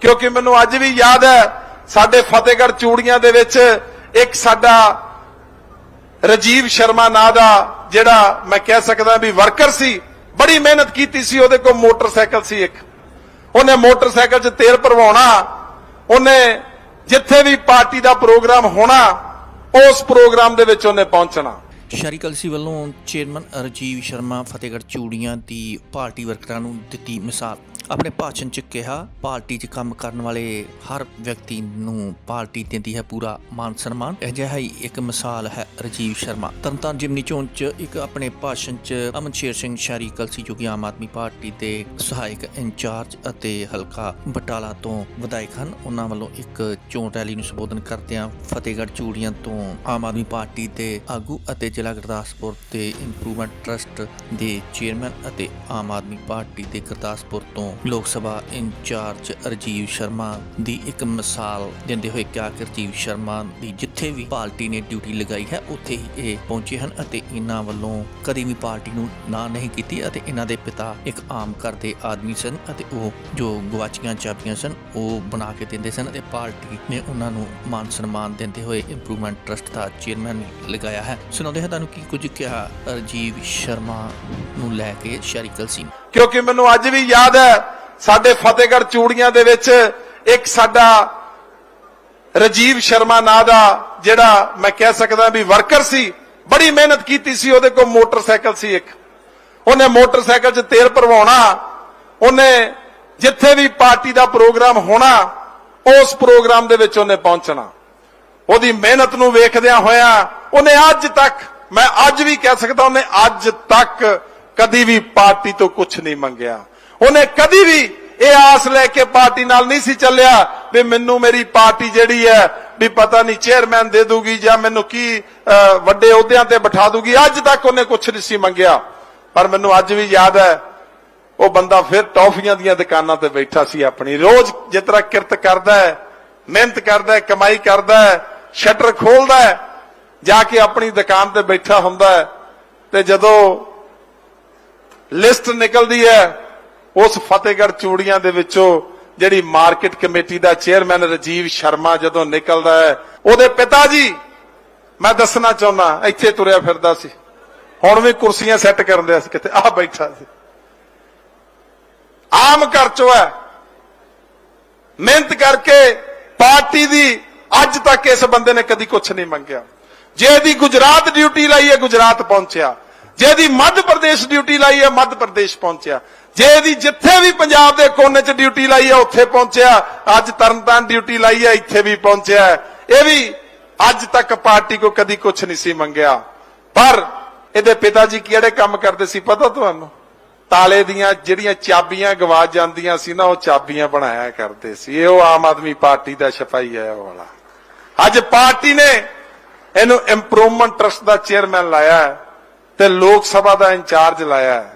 ਕਿਉਂਕਿ ਮੈਨੂੰ ਅੱਜ ਵੀ ਯਾਦ ਹੈ, ਸਾਡੇ ਫਤਿਹਗੜ੍ਹ ਚੂੜੀਆਂ ਦੇ ਵਿੱਚ ਇੱਕ ਸਾਡਾ ਰਜੀਵ ਸ਼ਰਮਾ ਨਾਂ ਦਾ ਜਿਹੜਾ ਮੈਂ ਕਹਿ ਸਕਦਾ ਵੀ ਵਰਕਰ ਸੀ, ਬੜੀ ਮਿਹਨਤ ਕੀਤੀ ਸੀ, ਉਹਦੇ ਕੋਲ ਮੋਟਰਸਾਈਕਲ ਸੀ ਇੱਕ। ਉਹਨੇ ਮੋਟਰਸਾਈਕਲ 'ਚ ਤੇਲ ਭਰਵਾਉਣਾ, ਉਹਨੇ ਜਿੱਥੇ ਵੀ ਪਾਰਟੀ ਦਾ ਪ੍ਰੋਗਰਾਮ ਹੋਣਾ, ਉਸ ਪ੍ਰੋਗਰਾਮ ਦੇ ਵਿੱਚ ਉਹਨੇ ਪਹੁੰਚਣਾ। ਸ਼ਰੀ ਕਲਸੀ ਵੱਲੋਂ ਚੇਅਰਮੈਨ ਰਜੀਵ ਸ਼ਰਮਾ ਫਤਿਹਗੜ੍ਹ ਚੂੜੀਆਂ ਦੀ ਪਾਰਟੀ ਵਰਕਰਾਂ ਨੂੰ ਦਿੱਤੀ ਮਿਸਾਲ। ਆਪਣੇ ਭਾਸ਼ਣ 'ਚ ਕਿਹਾ, ਪਾਰਟੀ 'ਚ ਕੰਮ ਕਰਨ ਵਾਲੇ ਹਰ ਵਿਅਕਤੀ ਨੂੰ ਪਾਰਟੀ ਦਿੰਦੀ ਹੈ ਪੂਰਾ ਮਾਨ ਸਨਮਾਨ। ਅਜਿਹਾ ਹੀ ਇੱਕ ਮਿਸਾਲ ਹੈ ਰਜੀਵ ਸ਼ਰਮਾ। ਤਰਨਤਾਰਨ ਜਿਮਨੀ ਚੋਣ 'ਚ ਇੱਕ ਆਪਣੇ ਭਾਸ਼ਣ 'ਚ ਅਮਨ ਸ਼ੇਰ ਸਿੰਘ ਸ਼ਹਿਰੀ ਕਲਸੀ ਜੋ ਕਿ ਆਮ ਆਦਮੀ ਪਾਰਟੀ ਦੇ ਸਹਾਇਕ ਇੰਚਾਰਜ ਅਤੇ ਹਲਕਾ ਬਟਾਲਾ ਤੋਂ ਵਿਧਾਇਕ ਹਨ। ਉਹਨਾਂ ਵੱਲੋਂ ਇੱਕ ਚੋਣ ਰੈਲੀ ਨੂੰ ਸੰਬੋਧਨ ਕਰਦਿਆਂ ਫਤਿਹਗੜ੍ਹ ਚੂੜੀਆਂ ਤੋਂ ਆਮ ਆਦਮੀ ਪਾਰਟੀ ਦੇ ਆਗੂ ਅਤੇ ਜ਼ਿਲ੍ਹਾ ਗੁਰਦਾਸਪੁਰ ਦੇ ਇੰਪਰੂਵਮੈਂਟ ਟਰਸਟ ਦੇ ਚੇਅਰਮੈਨ ਅਤੇ ਆਮ ਆਦਮੀ ਪਾਰਟੀ ਦੇ ਗੁਰਦਾਸਪੁਰ ਤੋਂ ਲੋਕ ਸਭਾ ਇੰਚਾਰਜ ਰਜੀਵ ਸ਼ਰਮਾ ਦੀ ਇੱਕ ਮਿਸਾਲ ਦਿੰਦੇ ਹੋਏ ਕਿਹਾ ਕਿ ਰਜੀਵ ਸ਼ਰਮਾ ਦੀ ਜਿੱਥੇ ਵੀ ਪਾਰਟੀ ਨੇ ਡਿਊਟੀ ਲਗਾਈ ਹੈ, ਉੱਥੇ ਹੀ ਇਹ ਪਹੁੰਚੇ ਹਨ ਅਤੇ ਇਹਨਾਂ ਵੱਲੋਂ ਕਦੀ ਵੀ ਪਾਰਟੀ ਨੂੰ ਨਾ ਨਹੀਂ ਕੀਤੀ ਅਤੇ ਇਹਨਾਂ ਦੇ ਪਿਤਾ ਇੱਕ ਆਮ ਘਰ ਦੇ ਆਦਮੀ ਸਨ ਅਤੇ ਉਹ ਜੋ ਗਵਾਚੀਆਂ ਚਾਬੀਆਂ ਸਨ, ਉਹ ਬਣਾ ਕੇ ਦਿੰਦੇ ਸਨ ਅਤੇ ਪਾਰਟੀ ਨੇ ਉਹਨਾਂ ਨੂੰ ਮਾਨ ਸਨਮਾਨ ਦਿੰਦੇ ਹੋਏ ਇੰਪਰੂਵਮੈਂਟ ਟਰਸਟ ਦਾ ਚੇਅਰਮੈਨ ਲਗਾਇਆ ਹੈ। ਸੁਣਾਉਂਦੇ ਹਾਂ ਤੁਹਾਨੂੰ ਕੀ ਕੁਝ ਕਿਹਾ ਰਜੀਵ ਸ਼ਰਮਾ ਨੂੰ ਲੈ ਕੇ ਸ਼ਰੀਕਲ ਸਿੰਘ ਕਿਉਂਕਿ ਮੈਨੂੰ ਅੱਜ ਵੀ ਯਾਦ ਹੈ ਸਾਡੇ ਫਤਿਹਗੜ੍ਹ ਚੂੜੀਆਂ ਦੇ ਵਿੱਚ ਇੱਕ ਸਾਡਾ ਰਜੀਵ ਸ਼ਰਮਾ ਨਾਂ ਦਾ ਜਿਹੜਾ ਮੈਂ ਕਹਿ ਸਕਦਾ ਵੀ ਵਰਕਰ ਸੀ, ਬੜੀ ਮਿਹਨਤ ਕੀਤੀ ਸੀ, ਉਹਦੇ ਕੋਲ ਮੋਟਰਸਾਈਕਲ ਸੀ ਇੱਕ। ਉਹਨੇ ਮੋਟਰਸਾਈਕਲ 'ਚ ਤੇਲ ਭਰਵਾਉਣਾ, ਉਹਨੇ ਜਿੱਥੇ ਵੀ ਪਾਰਟੀ ਦਾ ਪ੍ਰੋਗਰਾਮ ਹੋਣਾ, ਉਸ ਪ੍ਰੋਗਰਾਮ ਦੇ ਵਿੱਚ ਉਹਨੇ ਪਹੁੰਚਣਾ। ਉਹਦੀ ਮਿਹਨਤ ਨੂੰ ਵੇਖਦਿਆਂ ਹੋਇਆ ਉਹਨੇ ਅੱਜ ਤੱਕ, ਮੈਂ ਅੱਜ ਵੀ ਕਹਿ ਸਕਦਾ ਉਹਨੇ ਅੱਜ ਤੱਕ ਕਦੀ ਵੀ ਪਾਰਟੀ ਤੋਂ ਕੁਝ ਨਹੀਂ ਮੰਗਿਆ। ਉਹਨੇ ਕਦੀ ਵੀ ਇਹ ਆਸ ਲੈ ਕੇ ਪਾਰਟੀ ਨਾਲ ਨਹੀਂ ਸੀ ਚੱਲਿਆ ਵੀ ਮੈਨੂੰ ਮੇਰੀ ਪਾਰਟੀ ਜਿਹੜੀ ਹੈ ਵੀ ਪਤਾ ਨਹੀਂ ਚੇਅਰਮੈਨ ਦੇ ਦੂਗੀ ਜਾਂ ਮੈਨੂੰ ਕੀ ਵੱਡੇ ਅਹੁਦਿਆਂ ਤੇ ਬਿਠਾ ਦੂਗੀ। ਅੱਜ ਤੱਕ ਉਹਨੇ ਕੁਝ ਨਹੀਂ ਸੀ ਮੰਗਿਆ। ਪਰ ਮੈਨੂੰ ਅੱਜ ਵੀ ਯਾਦ ਹੈ, ਉਹ ਬੰਦਾ ਫਿਰ ਟੌਫੀਆਂ ਦੀਆਂ ਦੁਕਾਨਾਂ ਤੇ ਬੈਠਾ ਸੀ ਆਪਣੀ। ਰੋਜ਼ ਜਿਸ ਤਰ੍ਹਾਂ ਕਿਰਤ ਕਰਦਾ ਹੈ, ਮਿਹਨਤ ਕਰਦਾ ਹੈ, ਕਮਾਈ ਕਰਦਾ ਹੈ, ਸ਼ਟਰ ਖੋਲਦਾ ਹੈ, ਜਾ ਕੇ ਆਪਣੀ ਦੁਕਾਨ ਤੇ ਬੈਠਾ ਹੁੰਦਾ ਹੈ ਤੇ ਜਦੋਂ ਲਿਸਟ ਨਿਕਲਦੀ ਹੈ ਉਸ ਫਤਿਹਗੜ੍ਹ ਚੂੜੀਆਂ ਦੇ ਵਿੱਚੋਂ ਜਿਹੜੀ ਮਾਰਕੀਟ ਕਮੇਟੀ ਦਾ ਚੇਅਰਮੈਨ ਰਜੀਵ ਸ਼ਰਮਾ ਜਦੋਂ ਨਿਕਲਦਾ ਹੈ, ਉਹਦੇ ਪਿਤਾ ਜੀ, ਮੈਂ ਦੱਸਣਾ ਚਾਹੁੰਦਾ, ਇੱਥੇ ਤੁਰਿਆ ਫਿਰਦਾ ਸੀ। ਹੁਣ ਵੀ ਕੁਰਸੀਆਂ ਸੈੱਟ ਕਰਨ ਦਿਆ ਸੀ ਕਿਤੇ, ਆਹ ਬੈਠਾ ਸੀ। ਆਮ ਘਰ ਚੋਂ ਹੈ। ਮਿਹਨਤ ਕਰਕੇ ਪਾਰਟੀ ਦੀ ਅੱਜ ਤੱਕ ਇਸ ਬੰਦੇ ਨੇ ਕਦੀ ਕੁਝ ਨਹੀਂ ਮੰਗਿਆ। ਜੇ ਇਹਦੀ ਗੁਜਰਾਤ ਡਿਊਟੀ ਲਾਈ ਹੈ ਗੁਜਰਾਤ ਪਹੁੰਚਿਆ। ਜੇ ਇਹਦੀ ਮੱਧ ਪ੍ਰਦੇਸ਼ ਡਿਊਟੀ ਲਾਈ ਹੈ, ਮੱਧ ਪ੍ਰਦੇਸ਼ ਪਹੁੰਚਿਆ। ਜੇ ਇਹਦੀ ਜਿੱਥੇ ਵੀ ਪੰਜਾਬ ਦੇ ਕੋਨੇ 'ਚ ਡਿਊਟੀ ਲਾਈ ਹੈ, ਉੱਥੇ ਪਹੁੰਚਿਆ। ਅੱਜ ਤਰਨਤਾਰਨ ਡਿਊਟੀ ਲਾਈ ਹੈ, ਇੱਥੇ ਵੀ ਪਹੁੰਚਿਆ ਇਹ ਵੀ ਅੱਜ ਤੱਕ ਪਾਰਟੀ ਕੋ ਕਦੀ ਕੁਝ ਨਹੀਂ ਸੀ ਮੰਗਿਆ। ਪਰ ਇਹਦੇ ਪਿਤਾ ਜੀ ਕਿਹੜੇ ਕੰਮ ਕਰਦੇ ਸੀ ਪਤਾ ਤੁਹਾਨੂੰ? ਤਾਲੇ ਦੀਆਂ ਜਿਹੜੀਆਂ ਚਾਬੀਆਂ ਗਵਾ ਜਾਂਦੀਆਂ ਸੀ ਨਾ, ਉਹ ਚਾਬੀਆਂ ਬਣਾਇਆ ਕਰਦੇ ਸੀ। ਇਹ ਉਹ ਆਮ ਆਦਮੀ ਪਾਰਟੀ ਦਾ ਸਿਪਾਹੀ ਹੈ ਉਹ ਵਾਲਾ। ਅੱਜ ਪਾਰਟੀ ਨੇ ਇਹਨੂੰ ਇੰਪਰੂਵਮੈਂਟ ਟਰਸਟ ਦਾ ਚੇਅਰਮੈਨ ਲਾਇਆ ਹੈ। ਤੇ ਲੋਕ ਸਭਾ ਦਾ ਇੰਚਾਰਜ ਲਾਇਆ ਹੈ।